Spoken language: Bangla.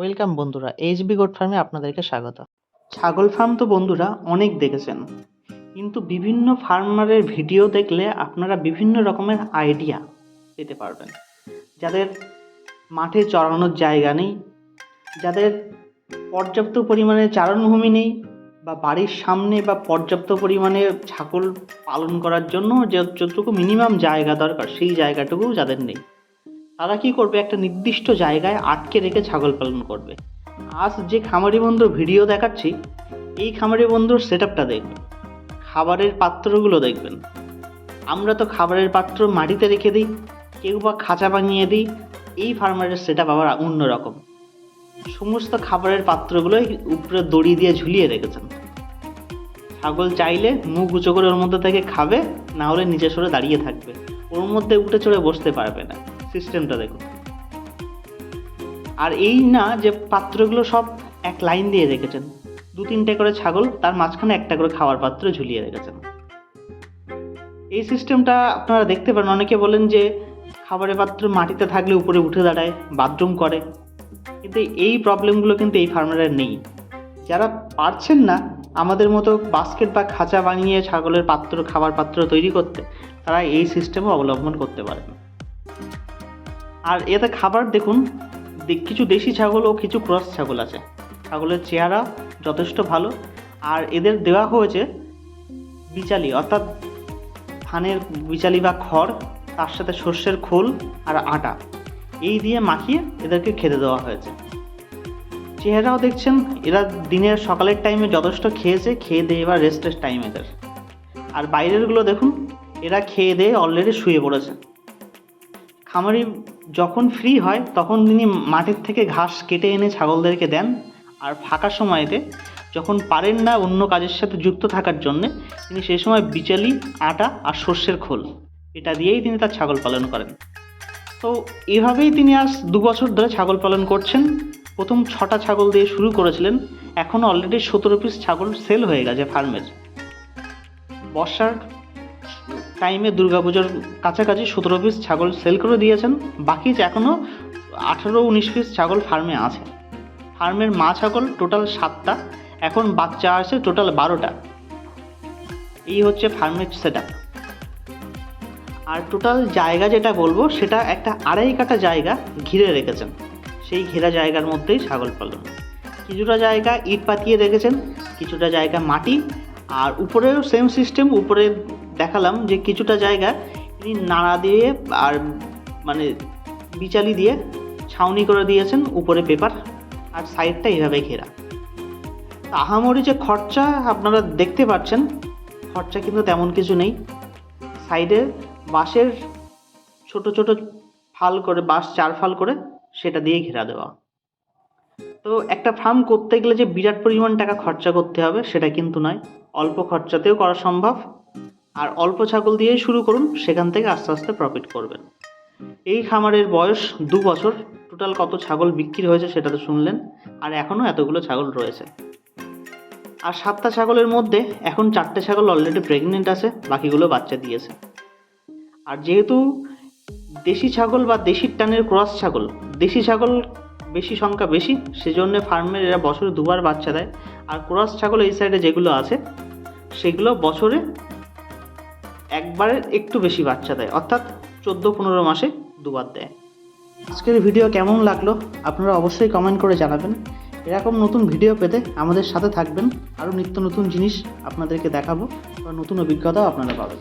ওয়েলকাম বন্ধুরা এইচবি গোট ফার্মে আপনাদেরকে স্বাগত। ছাগল ফার্ম তো বন্ধুরা অনেক দেখেছেন, কিন্তু বিভিন্ন ফার্মারের ভিডিও দেখলে আপনারা বিভিন্ন রকমের আইডিয়া পেতে পারবেন। যাদের মাঠে চড়ানোর জায়গা নেই, যাদের পর্যাপ্ত পরিমাণে চারণভূমি নেই, বা বাড়ির সামনে বা পর্যাপ্ত পরিমাণে ছাগল পালন করার জন্য যতটুকু মিনিমাম জায়গা দরকার, সেই জায়গাটুকু যাদের নেই। তারা কি করবে? একটা নির্দিষ্ট জায়গায় আটকে রেখে ছাগল পালন করবে। আজ যে খামারি বন্ধুর ভিডিও দেখাচ্ছি, এই খামারি বন্ধুর সেট আপটা দেখবেন। খাবারের পাত্রগুলো দেখবেন। আমরা তো খাবারের পাত্র মাটিতে রেখে দিই, কেউ বা খাঁচা বানিয়ে দিই, এই ফার্মারের সেট আপ আবার অন্যরকম। সমস্ত খাবারের পাত্রগুলোই উপরে দড়ি দিয়ে ঝুলিয়ে রেখেছেন। ছাগল চাইলে মুখ উঁচু করে ওর মধ্যে থেকে খাবে, না হলে নিচে সরে দাঁড়িয়ে থাকবে। ওর মধ্যে উঠে চড়ে বসতে পারবে না। সিস্টেমটা দেখুন। আর এই না যে পাত্রগুলো সব এক লাইন দিয়ে রেখেছেন। দু তিনটে করে ছাগল, তার মাঝখানে একটা করে খাওয়ার পাত্র ঝুলিয়ে রেখেছেন। এই সিস্টেমটা আপনারা দেখতে পারেন। অনেকে বলেন যে খাবারের পাত্র মাটিতে থাকলে উপরে উঠে দাঁড়ায়, বাথরুম করে। কিন্তু এই প্রবলেমগুলো কিন্তু এই ফার্মারের নেই। যারা পারছেন না আমাদের মতো বাস্কেট বা খাঁচা বানিয়ে ছাগলের পাত্র, খাবার পাত্র তৈরি করতে, তারা এই সিস্টেমও অবলম্বন করতে পারেন। আর এতে খাবার দেখুন কিছু দেশি ছাগল ও কিছু ক্রস ছাগল আছে। ছাগলের চেহারা যথেষ্ট ভালো। আর এদের দেওয়া হয়েছে বিচালি, অর্থাৎ ধানের বিচালি বা খড়, তার সাথে সর্ষের খোল আর আটা। এই দিয়ে মাখিয়ে এদেরকে খেতে দেওয়া হয়েছে। চেহারাও দেখছেন, এরা দিনের সকালের টাইমে যথেষ্ট খেয়েছে, খেয়ে দিয়ে এবার রেস্টের টাইম এদের। আর বাইরেরগুলো দেখুন, এরা খেয়ে দিয়ে অলরেডি শুয়ে পড়েছে। খামারি যখন ফ্রি হয়, তখন তিনি মাঠের থেকে ঘাস কেটে এনে ছাগলদেরকে দেন। আর ফাঁকা সময়তে যখন পারেন না অন্য কাজের সাথে যুক্ত থাকার জন্যে, তিনি সেই সময় বিচালি, আটা আর সর্ষের খোল, এটা দিয়েই তিনি তার ছাগল পালন করেন। তো এভাবেই তিনি আজ দু বছর ধরে ছাগল পালন করছেন। প্রথম ছটা ছাগল দিয়ে শুরু করেছিলেন। এখন অলরেডি সতেরো পিস ছাগল সেল হয়ে গেছে ফার্মের বর্ষার টাইমে দুর্গাপুজোর কাছাকাছি সতেরো পিস ছাগল সেল করে দিয়েছেন। বাকি এখনও আঠারো, উনিশ পিস ছাগল ফার্মে আছে। ফার্মের মা ছাগল টোটাল সাতটা, এখন বাচ্চা আছে টোটাল বারোটা। এই হচ্ছে ফার্মের সেট আর টোটাল জায়গা যেটা বলব, সেটা একটা আড়াই কাটা জায়গা ঘিরে রেখেছেন। সেই ঘেরা জায়গার মধ্যেই ছাগল পালন। কিছুটা জায়গা ইট পাতিয়ে রেখেছেন, কিছুটা জায়গা মাটি, আর উপরেও সেম সিস্টেম উপরে দেখালাম যে কিছুটা জায়গা তিনি নাড়া দিয়ে আর মানে বিচালি দিয়ে ছাউনি করে দিয়েছেন উপরে পেপার আর সাইডটা এইভাবে ঘেরা। আহামরি যে খরচা আপনারা দেখতে পাচ্ছেন, খরচা কিন্তু তেমন কিছু নেই। সাইডে বাঁশের ছোট ছোট ফাল করে, বাঁশ চার ফাল করে সেটা দিয়ে ঘেরা দেওয়া। তো একটা ফার্ম করতে গেলে যে বিরাট পরিমাণ টাকা খরচা করতে হবে সেটা কিন্তু নয়। অল্প খরচাতেও করা সম্ভব। আর অল্প ছাগল দিয়েই শুরু করুন, সেখান থেকে আস্তে আস্তে প্রফিট করবেন। এই খামারের বয়স দু বছর। টোটাল কত ছাগল বিক্রি হয়েছে সেটা তো শুনলেন। আর এখনও এতগুলো ছাগল রয়েছে। আর সাতটা ছাগলের মধ্যে এখন চারটে ছাগল অলরেডি প্রেগনেন্ট আছে, বাকিগুলো বাচ্চা দিয়েছে। আর যেহেতু দেশি ছাগল বা দেশির টানের ক্রস ছাগল, দেশি ছাগল বেশি সংখ্যা বেশি, সেজন্য ফার্মের এরা বছরে দুবার বাচ্চা দেয়। আর ক্রস ছাগল এই সাইডে যেগুলো আছে, সেগুলো বছরে একবারে একটু বেশি বাচ্চা দেয়, অর্থাৎ চোদ্দ পনেরো মাসে দুবার দেয়। আজকের ভিডিও কেমন লাগল আপনারা অবশ্যই কমেন্ট করে জানাবেন। এরকম নতুন ভিডিও পেতে আমাদের সাথে থাকবেন। আরও নিত্য নতুন জিনিস আপনাদেরকে দেখাবো বা নতুন অভিজ্ঞতাও আপনারা পাবেন।